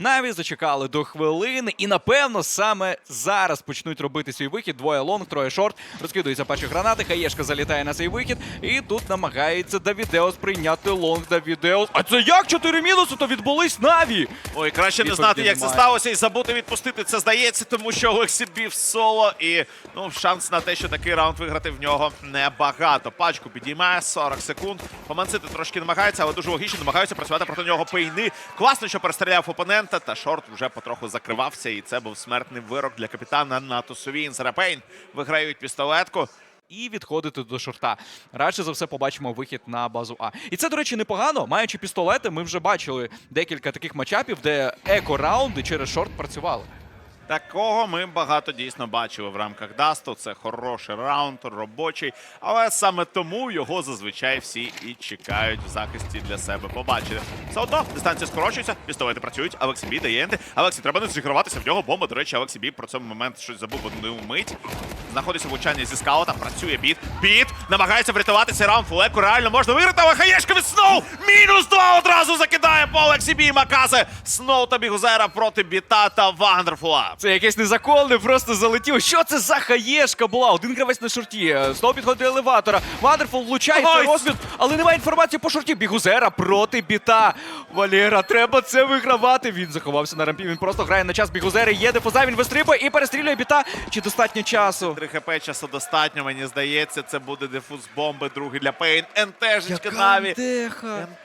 Наві зачекали до хвилини, і напевно саме зараз почнуть робити свій вихід. Двоє лонг, троє шорт. Розкидуються перші гранати. Хаєшка залітає на цей вихід. І тут намагається Давідеос прийняти лонг Давідеос. А це як? Чотири мінуси, то відбулись Наві. Ой, краще не знати, як це сталося, і забути відпустити це здається, тому що Олексій бів соло, і ну шанс на те, що такий раунд виграти в нього небагато. Пачку підіймає 40 секунд. Поманцити трошки намагається, але дуже логічно намагаються працювати проти нього пейни. Класно, що перестріляв опонента, та шорт вже потроху закривався, і це був смертний вирок для капітана Натусу тусові. Інсерапейн виграють пістолетку. і відходити до шорта. Радше за все побачимо вихід на базу А. І це, до речі, непогано. Маючи пістолети, ми вже бачили декілька таких матчапів, де еко-раунди через шорт працювали. Такого ми багато дійсно бачили в рамках Дасту. Це хороший раунд, робочий. Але саме тому його зазвичай всі і чекають в захисті для себе побачити. Все одно дистанція скорочується, пістолети працюють. Алексі Бі дає енди. Алексі, треба не зіграватися в нього. Бомба. До речі, Алексі Бі про цей момент щось забув одну мить. Знаходиться влучання зі скаута, працює біт. Біт намагається врятувати цей раунд. Фулеку реально можна виграти, але хаєшка від Сноу! Мінус два одразу закидає по Олексібі Бі. Маказе. Сноу та Бігузера проти біта та Вандерфула. Це якесь незаконне, просто залетів. Що це за хаєшка була? Один гравець на шорті. Сноу підходить до елеватора. Вандерфул влучає це розмін, але немає інформації по шорті. Бігузера проти біта. Валера, треба це вигравати. Він заховався на рампі. Він просто грає на час Бігузери. Є дефуза, він вистрибує і перестрілює біта. Чи достатньо часу? 3 хп часу достатньо, мені здається, це буде дефуз бомби, другий для Пейн. НТшечка Наві.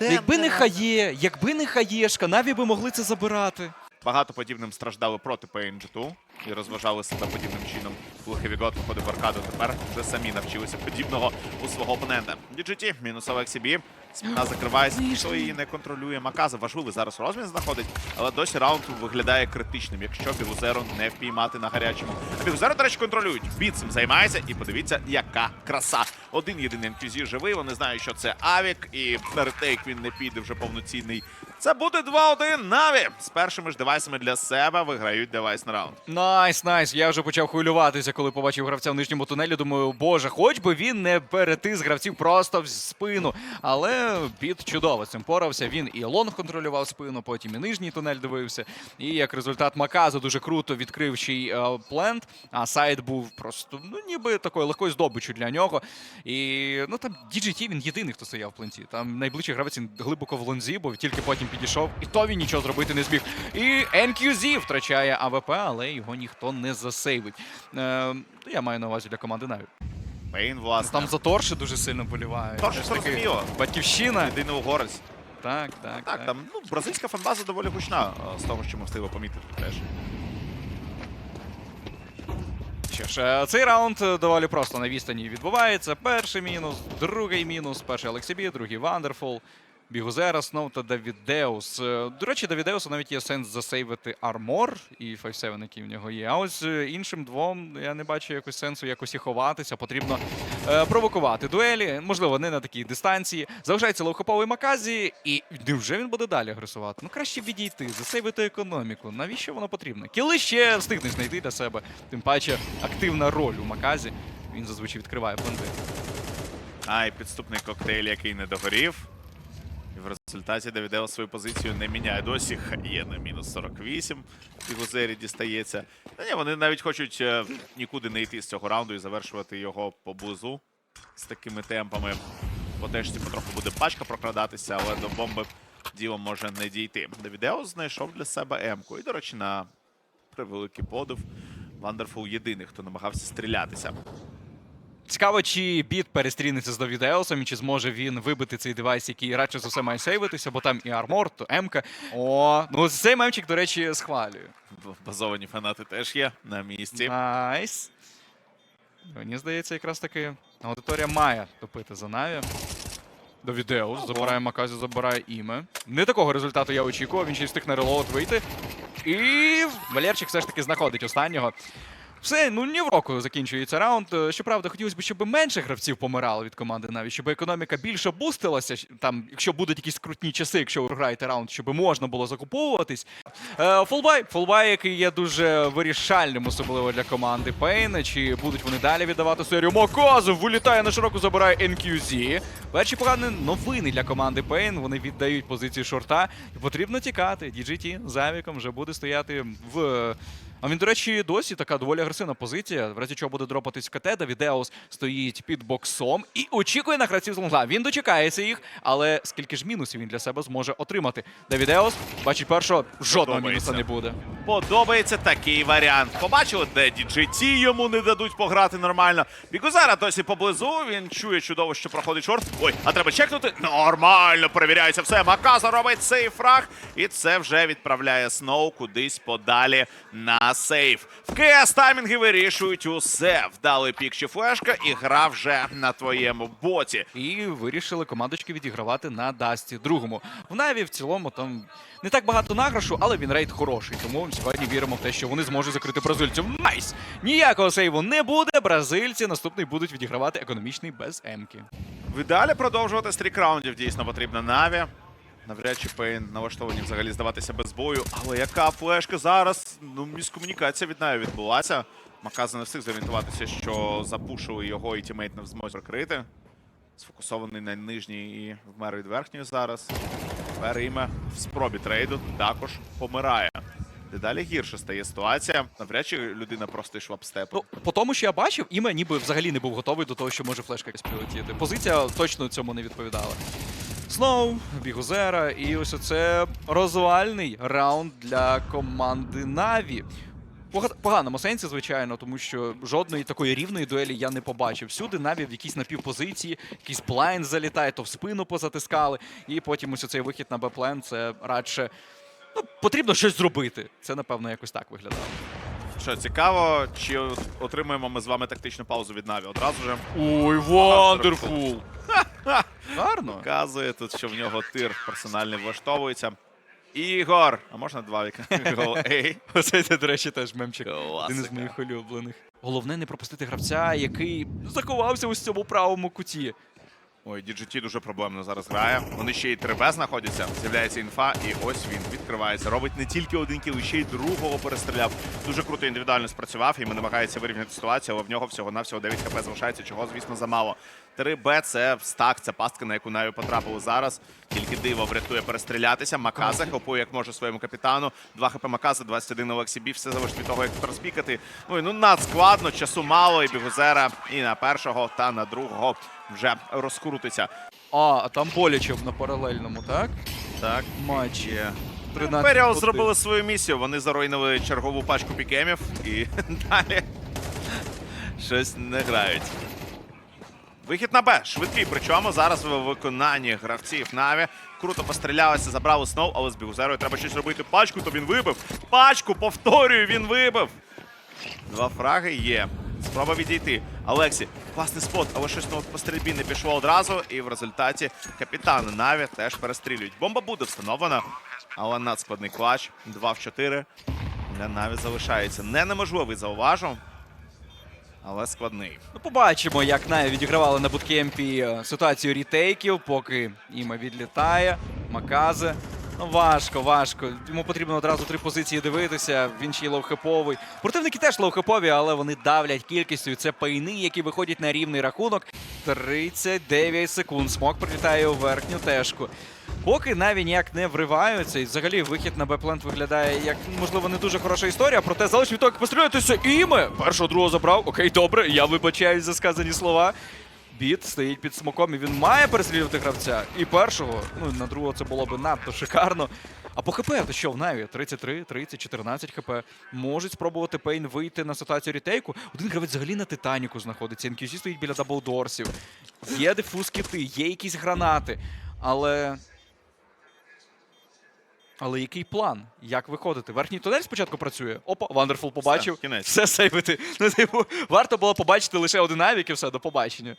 Якби не хає, якби не хаєшка, Наві би могли це забирати. Багато подібним страждали проти Пейн G2 і розважали себе подібним чином. Коли Хевігот виходив в аркаду, тепер вже самі навчилися подібного у свого опонента. DGT, мінус Алексі Бі. Спина закривається, ніхто її не контролює. Маказа важливий зараз розмін знаходить, але досі раунд виглядає критичним, якщо Бігузеру не впіймати на гарячому. А Бігузеру, до речі, контролюють. Бід цим займається, і подивіться, яка краса. Один єдиний МКЗ живий. Вони знають, що це Авік, і на ретейк він не піде вже повноцінний. Це буде 2-1 Наві. З першими ж девайсами для себе виграють девайсний раунд. Найс, найс. Я вже почав хвилюватися, коли побачив гравця в нижньому тунелі. Думаю, боже, хоч би він не перетис гравців просто в спину. Але під чудово цим порався. Він і лонг контролював спину, потім і нижній тунель дивився. І як результат Маказа дуже круто відкрив ще е, плент, а сайт був просто ну ніби такою легкою здобиччю для нього. І ну там DGT він єдиний, хто стояв в пленті. Там найближчий гравець глибоко в лонзі, бо тільки потім підійшов, і то він нічого зробити не зміг. І NQZ втрачає АВП, але його ніхто не засейвить. Е, я маю на увазі для команди Наві. Пейн, власне. Там Затор ще дуже сильно поліває. Торш, Все ж таки, зрозуміло. Батьківщина. Єдиний угорець. Так, так, Так, там ну, бразильська фанбаза доволі гучна а, з того, що ми встигли помітити теж. Що ж, е, цей раунд е, доволі просто на відстані відбувається. Перший мінус, другий мінус, перший Алексібі, другий Вандерфул. Бігузера, Сноу та Давідеус. Е, До речі, Давідеусу навіть є сенс засейвити армор і 5-7, який в нього є. А ось е, іншим двом я не бачу якось сенсу якось і ховатися. Потрібно е, провокувати дуелі, можливо, не на такій дистанції. Залишається ловхоповий Маказі, і невже він буде далі агресувати? Ну краще відійти, засейвити економіку. Навіщо воно потрібно? Кіли ще встигне знайти для себе. Тим паче активна роль у Маказі. Він зазвичай відкриває пленти. А, і підступний коктейль, який не догорів. І результаті Давідео свою позицію не міняє. Досі є на мінус 48. Бігузері дістається. Та ні, вони навіть хочуть е, нікуди не йти з цього раунду і завершувати його по бузу з такими темпами. По тежці потроху буде пачка прокрадатися, але до бомби діло може не дійти. Давідео знайшов для себе М-ку. І, до речі, на превеликий подив. Вандерфул єдиний, хто намагався стрілятися. Цікаво, чи біт перестрінеться з Довідеусом, і чи зможе він вибити цей девайс, який радше за все має сейвитися, бо там і армор, то М-ка. О, ну цей мемчик, до речі, схвалюю. Базовані фанати теж є на місці. Найс. Мені здається, якраз таки аудиторія має топити за Наві. Довідеус забирає Маказі, забирає іме. Не такого результату я очікував, він ще й встиг на релоуд вийти. І Валерчик все ж таки знаходить останнього. Все, ну ні в року закінчується раунд. Е, Щоправда, хотілося б, щоб менше гравців помирало від команди навіть, щоб економіка більше бустилася. Там, якщо будуть якісь крутні часи, якщо ви граєте раунд, щоб можна було закуповуватись. Е, Фулбай, фулбай, який є дуже вирішальним, особливо для команди Пейна. Чи будуть вони далі віддавати серію? Моказов вилітає на широку, забирає NQZ. Перші погані новини для команди Пейн. Вони віддають позицію шорта. Потрібно тікати. DGT з Авіком вже буде стояти в. А він, до речі, досі така доволі агресивна позиція. В разі чого буде дропатись в КТ, Давідеус стоїть під боксом і очікує на гравців з лонга. Він дочекається їх, але скільки ж мінусів він для себе зможе отримати. Давідеус бачить першого, жодного Подобається. мінуса не буде. Подобається такий варіант. Побачили, де DGT йому не дадуть пограти нормально. Бігузара досі поблизу. Він чує чудово, що проходить шорт. Ой, а треба чекнути. Нормально перевіряється все. Маказа робить цей фраг. І це вже відправляє Сноу кудись подалі на сейф. В КС таймінги вирішують усе. Вдалий пік чи флешка, і гра вже на твоєму боці. І вирішили командочки відігравати на Дасті другому. В Наві в цілому там не так багато награшу, але він рейд хороший. Тому сьогодні віримо в те, що вони зможуть закрити бразильців. Найс! Ніякого сейву не буде. Бразильці наступний будуть відігравати економічний без емки. В продовжувати стрік раундів дійсно потрібно Наві. Навряд чи Пейн налаштовані взагалі здаватися без бою. Але яка флешка зараз? Ну, міскомунікація від Наві відбулася. Маказа не встиг зорієнтуватися, що запушили його і тімейт не зможе прикрити. Сфокусований на нижній і вмер від верхньої зараз. Тепер іме в спробі трейду також помирає. Дедалі гірше стає ситуація. Навряд чи людина просто йшла б степ. Ну, по тому, що я бачив, іме ніби взагалі не був готовий до того, що може флешка якась прилетіти. Позиція точно цьому не відповідала. Сноу, Бігузера, і ось оце розвальний раунд для команди Наві. Поганому сенсі, звичайно, тому що жодної такої рівної дуелі я не побачив. Всюди Наві в якійсь напівпозиції, якийсь блайнд залітає, то в спину позатискали, і потім ось цей вихід на Б-плен це радше. Ну, потрібно щось зробити. Це, напевно, якось так виглядало. Що цікаво, чи отримуємо ми з вами тактичну паузу від Наві? Одразу же Ой, вандерфул! Гарно. показує тут, що в нього тир персональний влаштовується. Ігор, а можна два віка? Оце, це, до речі, теж мемчик. Один із моїх улюблених. Головне не пропустити гравця, який заховався в цьому правому куті. Ой, DGT дуже проблемно зараз грає. Вони ще й 3Б знаходяться. З'являється інфа, і ось він відкривається. Робить не тільки один кіл, ще й другого перестріляв. Дуже круто індивідуально спрацював. І ми намагається вирівняти ситуацію, але в нього всього-навсього 9 хп залишається, чого, звісно, замало. 3Б це стак, це пастка, на яку Наві потрапили зараз. Тільки диво врятує перестрілятися. Маказа хелпує як може своєму капітану. 2 хп Маказа, 21 Олексій Бі. Все залежить від того, як розпікати. Ну і ну надскладно, часу мало, і Бігузера і на першого, та на другого вже розкрутиться. А, там Болячев на паралельному, так? Так, Матчі. є. 13 Періал один. зробили свою місію. Вони заруйнили чергову пачку пікемів і далі щось не грають. Вихід на Б. Швидкий. Причому зараз в виконанні гравців Наві. Круто пострілялися, забрали Сноу, але з Бігузерою треба щось робити. Пачку, то він вибив. Пачку, повторюю, він вибив. Два фраги є. Спроба відійти. Алексі, класний спот, але щось ну, по стрільбі не пішло одразу. І в результаті капітани Наві теж перестрілюють. Бомба буде встановлена, але надскладний клач. 2 в 4. Для Наві залишається. Не неможливий, зауважу. Але складний. Ну, побачимо, як Наві відігравали на буткемпі е, ситуацію рітейків, поки Іма відлітає, Маказе. Ну, важко, важко. Йому потрібно одразу три позиції дивитися. Він ще й лоухеповий. Противники теж лоухепові, але вони давлять кількістю. Це пайни, які виходять на рівний рахунок. 39 секунд. Смок прилітає у верхню тежку. Поки Наві ніяк не вриваються, і взагалі вихід на Б-плент виглядає як, можливо, не дуже хороша історія, проте залиш від того, як пострілятися іме. Першого другого забрав. Окей, добре, я вибачаюсь за сказані слова. Біт стоїть під смоком, і він має переслідувати гравця. І першого, ну на другого це було б надто шикарно. А по ХП, то що в Наві? 33, 30, 14 ХП. Можуть спробувати Пейн вийти на ситуацію рітейку. Один гравець взагалі на Титаніку знаходиться. NQC стоїть біля даблдорсів. Є дефуз кити, є якісь гранати. Але. Але який план? Як виходити? Верхній тунель спочатку працює. Опа, Вандерфул побачив. Все, кінець. Все сейвити. Ну, типу, варто було побачити лише один авік і все, до побачення.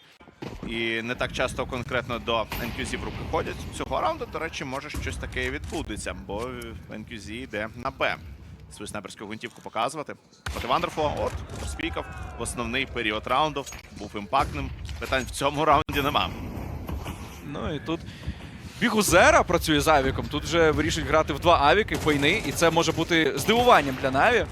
І не так часто конкретно до NQZ в руки ходять. Цього раунду, до речі, може щось таке і відбудеться, бо NQZ йде на Б. Свою снайперську гвинтівку показувати. Проти Вандерфула, от, розпікав. В основний період раунду був імпактним. Питань в цьому раунді нема. Ну і тут Бігузера працює з Авіком. Тут вже вирішують грати в два Авіки, пейни, і це може бути здивуванням для Наві.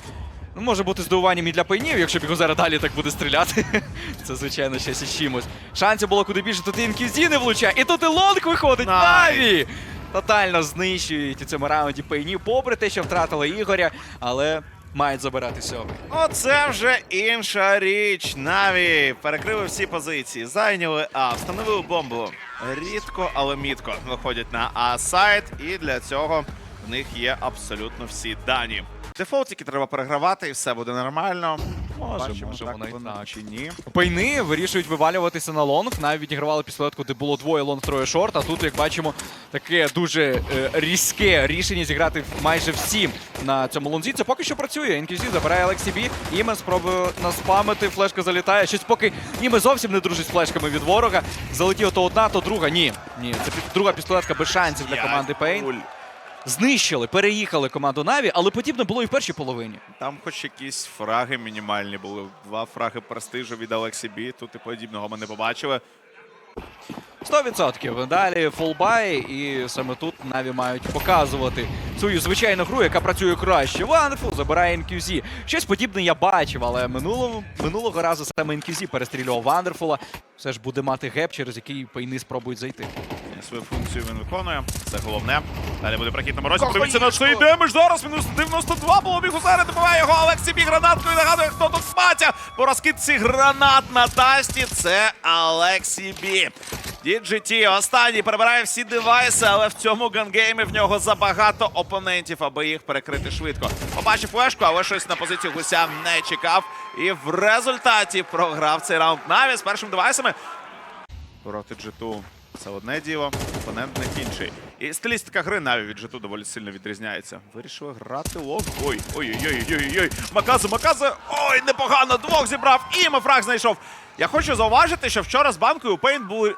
Ну, може бути здивуванням і для пейнів, якщо Бігузера далі так буде стріляти. Це, звичайно, щось із чимось. Шансів було куди більше, тут і не влучає. І тут і Лонг виходить. Наві! Тотально знищують у цьому раунді пейнів, попри те, що втратили Ігоря, але мають забирати сьомий. Оце вже інша річ. Наві перекрили всі позиції, зайняли А, встановили бомбу. Рідко, але мітко виходять на А-сайт, і для цього в них є абсолютно всі дані. Дефолт тільки треба перегравати, і все буде нормально. Може, Бачимо, може, так воно і воно так. чи ні. Пейни вирішують вивалюватися на лонг. Навіть відігравали пістолетку, де було двоє лонг, троє шорт. А тут, як бачимо, таке дуже е, різке рішення зіграти майже всім на цьому лонзі. Це поки що працює. Інквізі забирає Алексі Бі. Іме спробує наспамити. Флешка залітає. Щось поки Іме зовсім не дружить з флешками від ворога. Залетіла то одна, то друга. Ні. Ні, це друга пістолетка без шансів для команди Пейн. Знищили, переїхали команду Наві, але подібне було і в першій половині. Там хоч якісь фраги мінімальні були. Два фраги престижу від Алексі Бі. Тут і подібного ми не побачили. 100%. Далі фулбай, і саме тут Наві мають показувати свою звичайну гру, яка працює краще. Ванфул забирає NQZ. Щось подібне я бачив, але минулого, минулого разу саме NQZ перестрілював Вандерфула. Все ж буде мати геп, через який пейни спробують зайти. Свою функцію він виконує. Це головне. Далі буде прохід на морозі. Подивіться на цей демедж. Зараз мінус 92 було бігу зараз. Добиває його Алексі Бі гранаткою. Нагадує, хто тут Матя. По розкидці гранат на тасті. Це Алексі Бі. DGT останній перебирає всі девайси, але в цьому гангеймі в нього забагато опонентів, аби їх перекрити швидко. Побачив флешку, але щось на позицію гуся не чекав. І в результаті програв цей раунд Наві з першими девайсами. Проти джиту це одне діло, опонент не інший. І стилістика гри навіть від джиту доволі сильно відрізняється. Вирішили грати лог. Ой, ой-ой-ой-ой-ой. Маказу, Маказу. Ой, непогано, двох зібрав і Мефраг знайшов. Я хочу зауважити, що вчора з банкою у Пейн були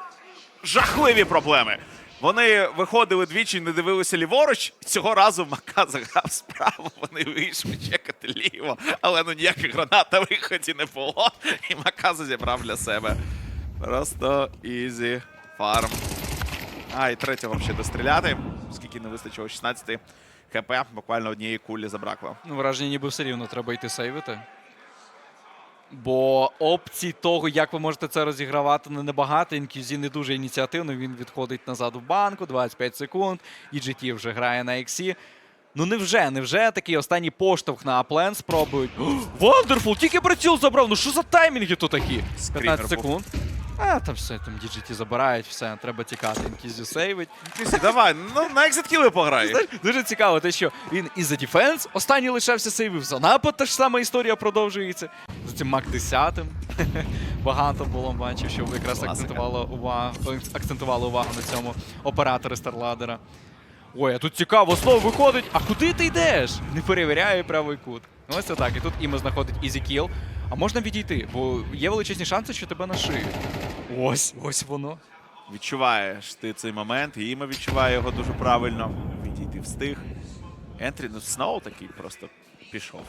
жахливі проблеми. Вони виходили двічі, не дивилися ліворуч. Цього разу Маказа грав справа. Вони вийшли чекати ліво, але ну ніяких гранат на виході не було. І Маказа зібрав для себе. Просто ізі фарм. А, і третього ще достріляти, оскільки не вистачило 16 хп, буквально однієї кулі забракло. Ну, враження, ніби все рівно треба йти сейвити. Бо опцій того, як ви можете це розігравати, не небагато. NQZ не дуже ініціативно. Він відходить назад в банку, 25 секунд. EGT вже грає на ексі. Ну невже, невже такий останній поштовх на аплен спробують. Вандерфул, тільки приціл забрав. Ну що за таймінги тут такі? Скрінер 15 був. секунд. А, там все, там DGT забирають, все, треба тікати. NQZ сейвить. Крісі, давай, ну на екзиткіли пограй. Знаєш, дуже цікаво, те, що він і за дефенс останній лишався сейвив, за напад та ж сама історія продовжується. За цим Мак 10 багато було, бачив, що якраз Класика. акцентувало увагу, акцентували увагу на цьому оператори Старладера. Ой, а тут цікаво, знову виходить. А куди ти йдеш? Не перевіряє правий кут. Ну, Ось це так. І тут іме знаходить ізі кіл. А можна відійти, бо є величезні шанси, що тебе нашиють. Ось, ось воно. Відчуваєш ти цей момент, і Іма відчуває його дуже правильно. Відійти встиг. Ентрі, ну Сноу такий просто пішов.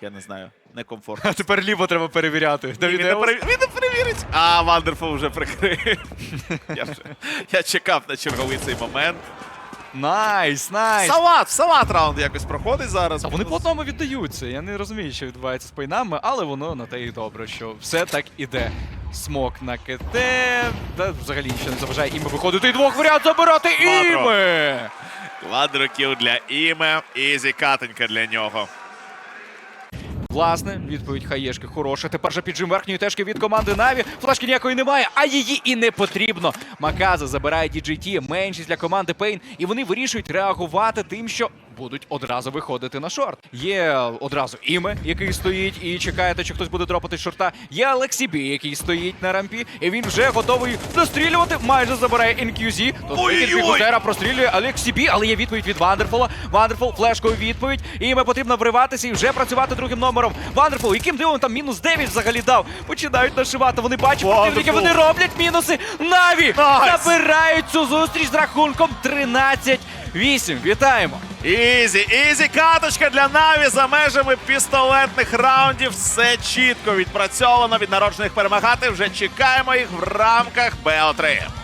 Я не знаю, некомфортно. А тепер ліво треба перевіряти. Ні, Він не, перевір... він не перевірить. А Вандерфул вже прикрив. я, вже... я чекав на черговий цей момент. Найс, найс! Салат, салат раунд якось проходить зараз. А вони по одному віддаються. Я не розумію, що відбувається з пейнами, але воно на те і добре, що все так іде. Смок на КТ, та взагалі нічого не заважає іми виходити і двох варіант забирати Квадро. іми. Квадрокіл для Іме, ізі катенька для нього. Власне, відповідь хаєшки хороша. Тепер же піджим верхньої тежки від команди Наві. Флешки ніякої немає, а її і не потрібно. Маказа забирає DGT, меншість для команди Пейн, і вони вирішують реагувати тим, що будуть одразу виходити на шорт. Є одразу іме, який стоїть і чекає, чи хтось буде дропати шорта. Є Алексі Бі, який стоїть на рампі, і він вже готовий дострілювати. Майже забирає NQZ. Тут! Прострілює Алексі Бі, але є відповідь від Вандерфола. Вандерфол флешкою відповідь. І їм потрібно вриватися і вже працювати другим номером. Вандерфол, яким дивом там мінус 9 взагалі дав. Починають нашивати. Вони бачать противники, вони роблять мінуси. Наві забирають цю зустріч з рахунком 13-8. Вітаємо! Ізі, ізі каточка для Наві за межами пістолетних раундів. Все чітко відпрацьовано від народжених перемагати. Вже чекаємо їх в рамках БО3.